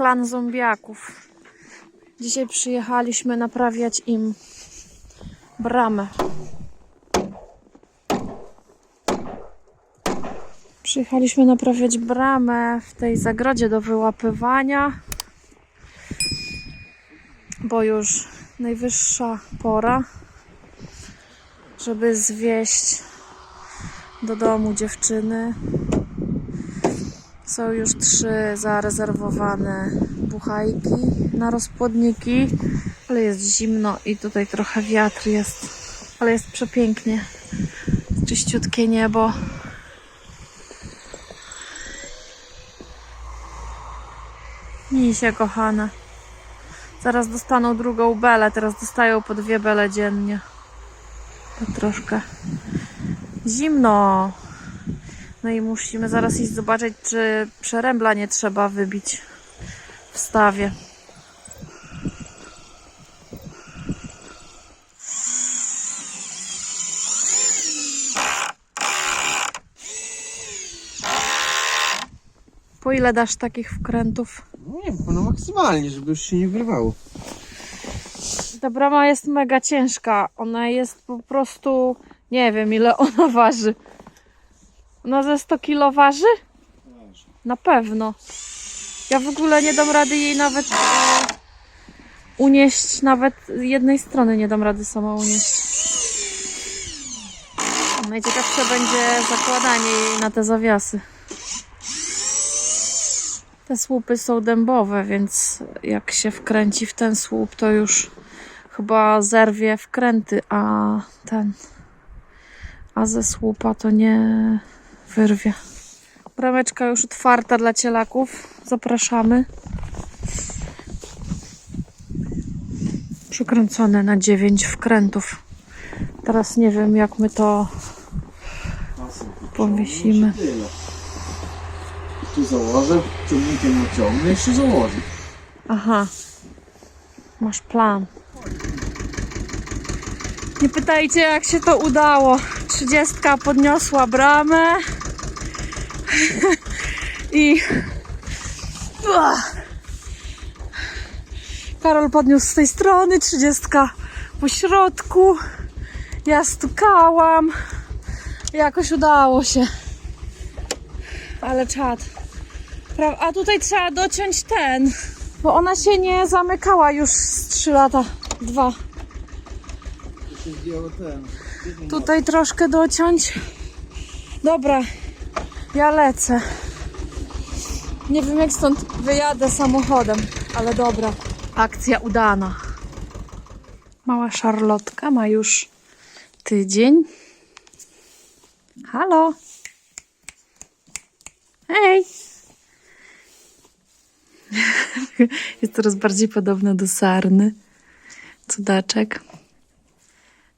klan zombiaków. Dzisiaj przyjechaliśmy naprawiać im bramę. Przyjechaliśmy naprawiać bramę w tej zagrodzie do wyłapywania, bo już najwyższa pora, żeby zwieść do domu dziewczyny. Są już trzy zarezerwowane buchajki na rozpłodniki, ale jest zimno i tutaj trochę wiatr jest, ale jest przepięknie. Czyściutkie niebo. Misie kochane. Zaraz dostaną drugą belę, teraz dostają po dwie bele dziennie. To troszkę zimno. No i musimy zaraz iść zobaczyć, czy przerębla nie trzeba wybić w stawie. Po ile dasz takich wkrętów? No nie wiem, no maksymalnie, żeby już się nie wyrwało. Ta brama jest mega ciężka. Ona jest po prostu. Nie wiem, ile ona waży. Ona ze 100 kilo waży? Na pewno. Ja w ogóle nie dam rady jej nawet e, unieść. Nawet jednej strony nie dam rady sama unieść. Najciekawsze będzie zakładanie jej na te zawiasy. Te słupy są dębowe, więc jak się wkręci w ten słup, to już chyba zerwie wkręty, a ten, a ze słupa to nie wyrwie. Brameczka już otwarta dla cielaków. Zapraszamy. Przykręcone na 9 wkrętów. Teraz nie wiem, jak my to powiesimy. Tu założę, ciągnikiem naciągnę i jeszcze założę. Aha. Masz plan. Nie pytajcie, jak się to udało. Trzydziestka podniosła bramę. I. Ua. Karol podniósł z tej strony, trzydziestka po środku. Ja stukałam. Jakoś udało się. Ale czad. A tutaj trzeba dociąć ten, bo ona się nie zamykała już z 3 lata. Dwa. Tutaj troszkę dociąć. Dobra, ja lecę. Nie wiem jak stąd wyjadę samochodem, ale dobra. Akcja udana. Mała szarlotka ma już tydzień. Halo. Hej. Jest coraz bardziej podobna do sarny. Cudaczek.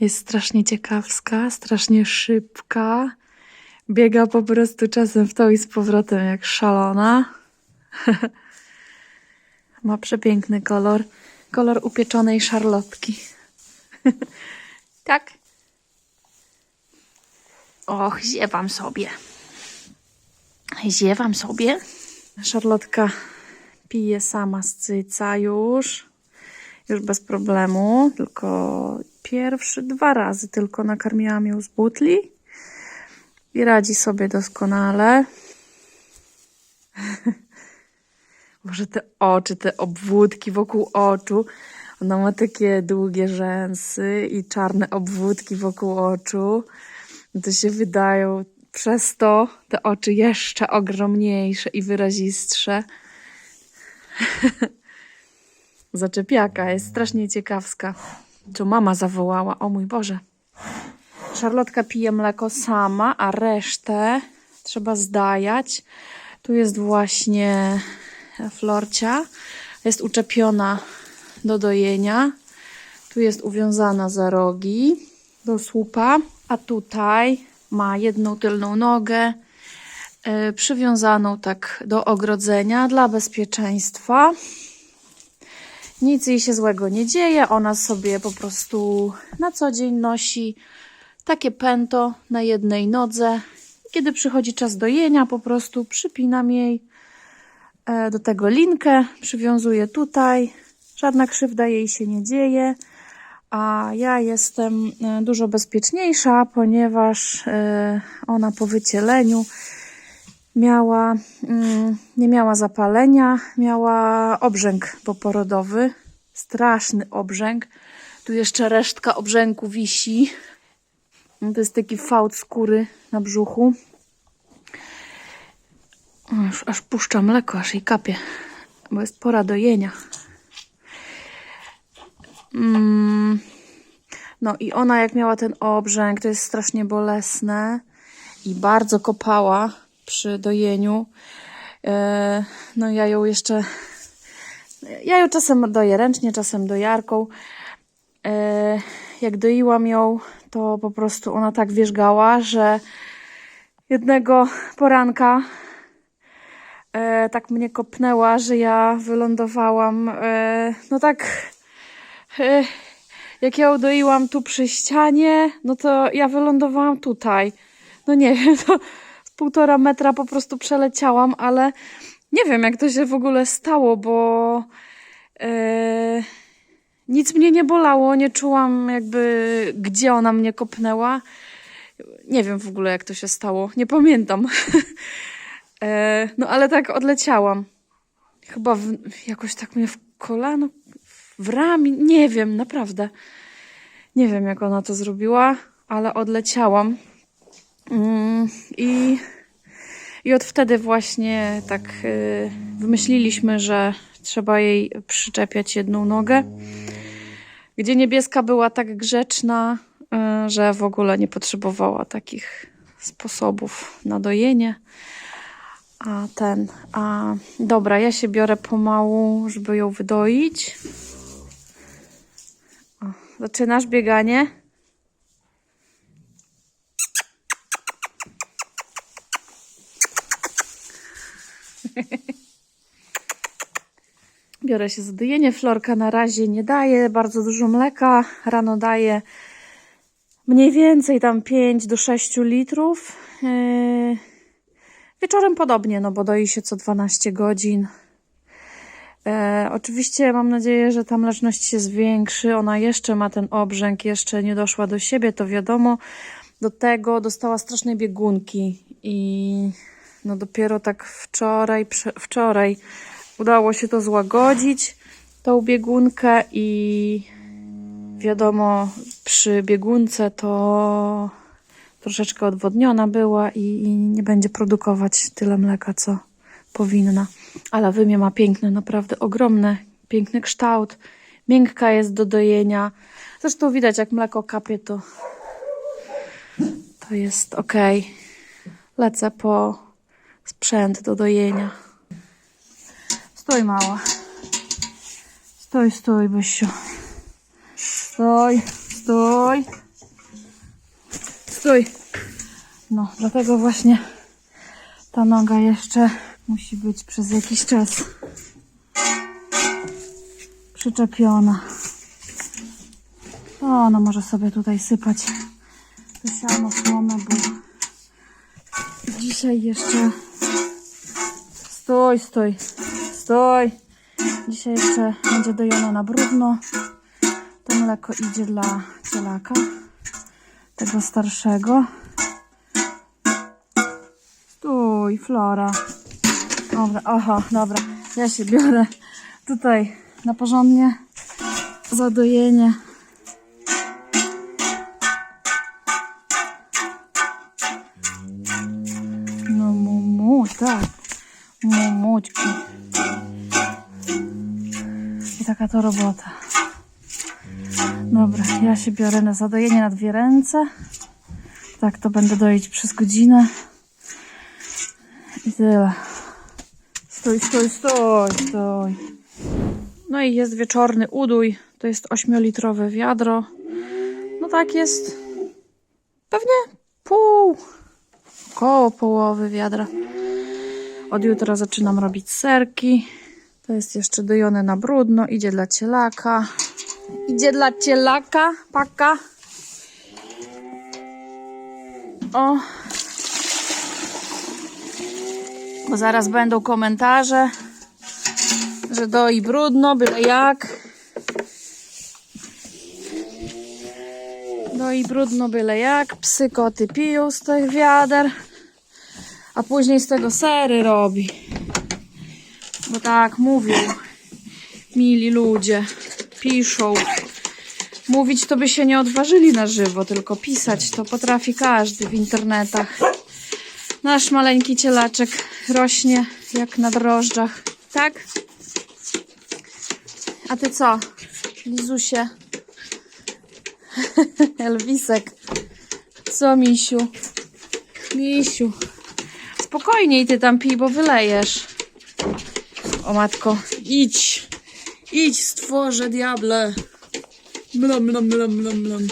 Jest strasznie ciekawska, strasznie szybka. Biega po prostu czasem w to i z powrotem jak szalona. Ma przepiękny kolor. Kolor upieczonej szarlotki. tak? Och, ziewam sobie. Ziewam sobie. Szarlotka pije sama z cyca już. Już bez problemu. Tylko pierwszy dwa razy tylko nakarmiłam ją z butli. I radzi sobie doskonale. Może te oczy, te obwódki wokół oczu. Ona ma takie długie rzęsy i czarne obwódki wokół oczu. To się wydają przez to te oczy jeszcze ogromniejsze i wyrazistsze. Zaczepiaka jest strasznie ciekawska. Co mama zawołała? O mój Boże. Szarlotka pije mleko sama, a resztę trzeba zdajać. Tu jest właśnie Florcia. Jest uczepiona do dojenia. Tu jest uwiązana za rogi do słupa. A tutaj ma jedną tylną nogę yy, przywiązaną tak do ogrodzenia dla bezpieczeństwa. Nic jej się złego nie dzieje. Ona sobie po prostu na co dzień nosi takie pęto na jednej nodze. Kiedy przychodzi czas dojenia, po prostu przypinam jej E, Do tego linkę przywiązuję tutaj. Żadna krzywda jej się nie dzieje. A ja jestem e, dużo bezpieczniejsza, ponieważ e, ona po wycieleniu miała, mm, nie miała zapalenia, miała obrzęk poporodowy. Straszny obrzęk. Tu jeszcze resztka obrzęku wisi. No To jest taki fałd skóry na brzuchu. Aż, aż puszcza mleko, aż jej kapie, bo jest pora dojenia. Mm. No i ona jak miała ten obrzęk, to jest strasznie bolesne i bardzo kopała przy dojeniu. E, No ja ją jeszcze, ja ją czasem doję ręcznie, czasem dojarką. Jak doiłam ją, to po prostu ona tak wierzgała, że jednego poranka e, tak mnie kopnęła, że ja wylądowałam, e, no tak, e, jak ją doiłam tu przy ścianie, no to ja wylądowałam tutaj. No nie wiem, to półtora metra po prostu przeleciałam, ale nie wiem, jak to się w ogóle stało, bo e, nic mnie nie bolało, nie czułam jakby, gdzie ona mnie kopnęła. Nie wiem w ogóle, jak to się stało, nie pamiętam. E, no ale tak odleciałam. Chyba w, jakoś tak mnie w kolano, w ramię, nie wiem, naprawdę. Nie wiem, jak ona to zrobiła, ale odleciałam. Mm, I, I od wtedy właśnie tak y, wymyśliliśmy, że trzeba jej przyczepiać jedną nogę. Gdzie niebieska była tak grzeczna, y, że w ogóle nie potrzebowała takich sposobów na dojenie. A ten, a dobra, ja się biorę pomału, żeby ją wydoić. O, zaczynasz bieganie? Biorę się za dojenie. Florka na razie nie daje bardzo dużo mleka. Rano daje mniej więcej tam 5 do 6 litrów. Yy, Wieczorem podobnie, no bo doi się co 12 godzin. E, oczywiście mam nadzieję, że ta mleczność się zwiększy. Ona jeszcze ma ten obrzęk, jeszcze nie doszła do siebie, to wiadomo. Do tego dostała strasznej biegunki i no dopiero tak wczoraj, wczoraj udało się to złagodzić, tą biegunkę i wiadomo, przy biegunce to troszeczkę odwodniona była i, i nie będzie produkować tyle mleka, co powinna. Ale wymie ma piękne, naprawdę ogromne, piękny kształt. Miękka jest do dojenia. Zresztą widać, jak mleko kapie, to, to jest ok. Lecę po sprzęt do dojenia. Stój, mała. Stój, stój, Bysiu. Stój, stój. Stój. No, dlatego właśnie ta noga jeszcze musi być przez jakiś czas przyczepiona. O, ona może sobie tutaj sypać to siano, słomę, bo dzisiaj jeszcze stój, stój, stój. Dzisiaj jeszcze będzie dojona na brudno. To mleko idzie dla cielaka tego starszego. Stój, Flora. Dobra, aha, dobra. Ja się biorę tutaj na porządnie za I taka to robota. Dobra, ja się biorę na zadojenie na dwie ręce. Tak, to będę doić przez godzinę. I tyle. Stój, stój, stój, stój. No i jest wieczorny udój. To jest 8-litrowe wiadro. No tak jest. Pewnie pół. Koło połowy wiadra. Od jutra zaczynam robić serki. To jest jeszcze dojone na brudno. Idzie dla cielaka. Idzie dla cielaka, paka. O. Bo zaraz będą komentarze, że doi brudno, byle jak. Doi brudno, byle jak. Psy, koty piją z tych wiader, a później z tego sery robi. Bo tak mówią mili ludzie, piszą. Mówić to by się nie odważyli na żywo, tylko pisać to potrafi każdy w internetach. Nasz maleńki cielaczek rośnie jak na drożdżach, tak? A ty co, Lizusie? Elwisek. Co, misiu? Misiu. Spokojniej ty tam pij, bo wylejesz. O matko, idź. Idź, stworze diable. Mlam, mlam, mlam, mlam, mlam.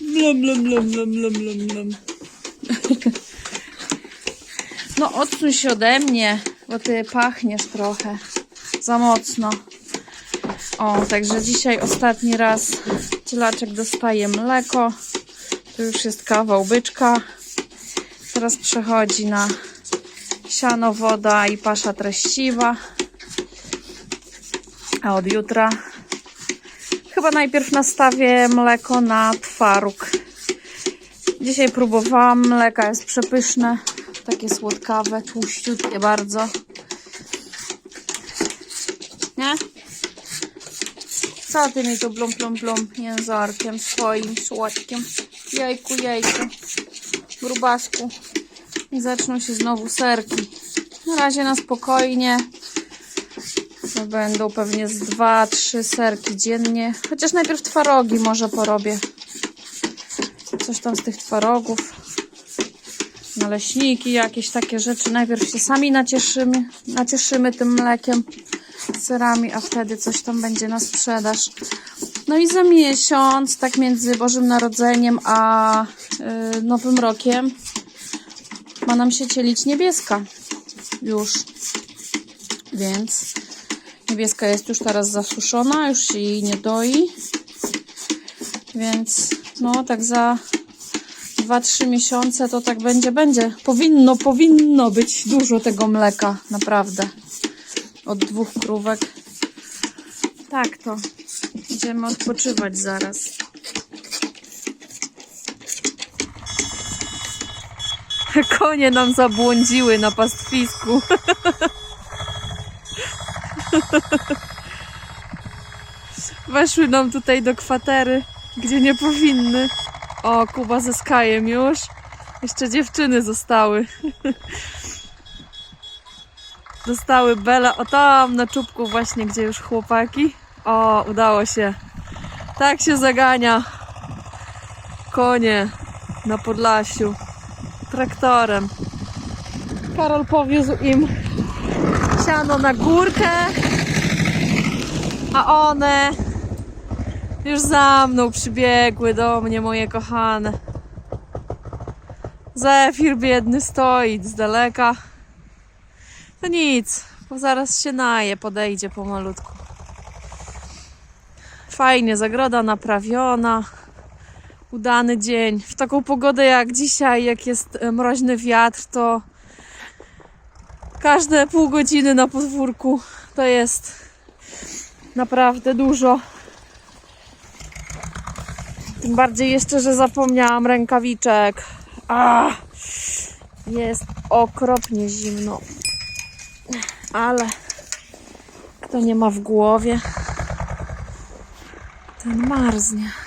Mlam, mlam, mlam, mlam, mlam, mlam, mlam. No odsuń się ode mnie, bo ty pachniesz trochę. Za mocno. O, także dzisiaj ostatni raz cielaczek dostaje mleko. To już jest kawał byczka. Teraz przechodzi na siano, woda i pasza treściwa. A od jutra chyba najpierw nastawię mleko na twaróg. Dzisiaj próbowałam, mleka jest przepyszne, takie słodkawe, tłuściutkie bardzo. Nie? Co ty mi tu blum blum blum jęzorkiem swoim słodkim? Jejku, jejku, grubasku. I zaczną się znowu serki. Na razie na spokojnie. To będą pewnie z dwa, trzy serki dziennie. Chociaż najpierw twarogi może porobię. Coś tam z tych twarogów. Naleśniki, jakieś takie rzeczy. Najpierw się sami nacieszymy, nacieszymy tym mlekiem, serami, a wtedy coś tam będzie na sprzedaż. No i za miesiąc, tak między Bożym Narodzeniem a y, Nowym Rokiem, ma nam się cielić niebieska. Już. Więc niebieska jest już teraz zasuszona, już się jej nie doi. Więc no tak za 2-3 miesiące to tak będzie, będzie. Powinno, powinno być dużo tego mleka, naprawdę. Od dwóch krówek. Tak to. Idziemy odpoczywać zaraz. Konie nam zabłądziły na pastwisku. Weszły nam tutaj do kwatery, gdzie nie powinny. O, Kuba ze Skajem już. Jeszcze dziewczyny zostały. Dostały Bela, o tam na czubku właśnie, gdzie już chłopaki. O, udało się. Tak się zagania konie na Podlasiu traktorem. Karol powiózł im siano na górkę, a one już za mną przybiegły do mnie, moje kochane. Zefir biedny stoi z daleka. To nic, bo zaraz się naje, podejdzie pomalutku. Fajnie, zagroda naprawiona. Udany dzień. W taką pogodę jak dzisiaj, jak jest e, mroźny wiatr, to każde pół godziny na podwórku to jest naprawdę dużo. Tym bardziej jeszcze, że zapomniałam rękawiczek. A, jest okropnie zimno. Ale kto nie ma w głowie, ten marznie.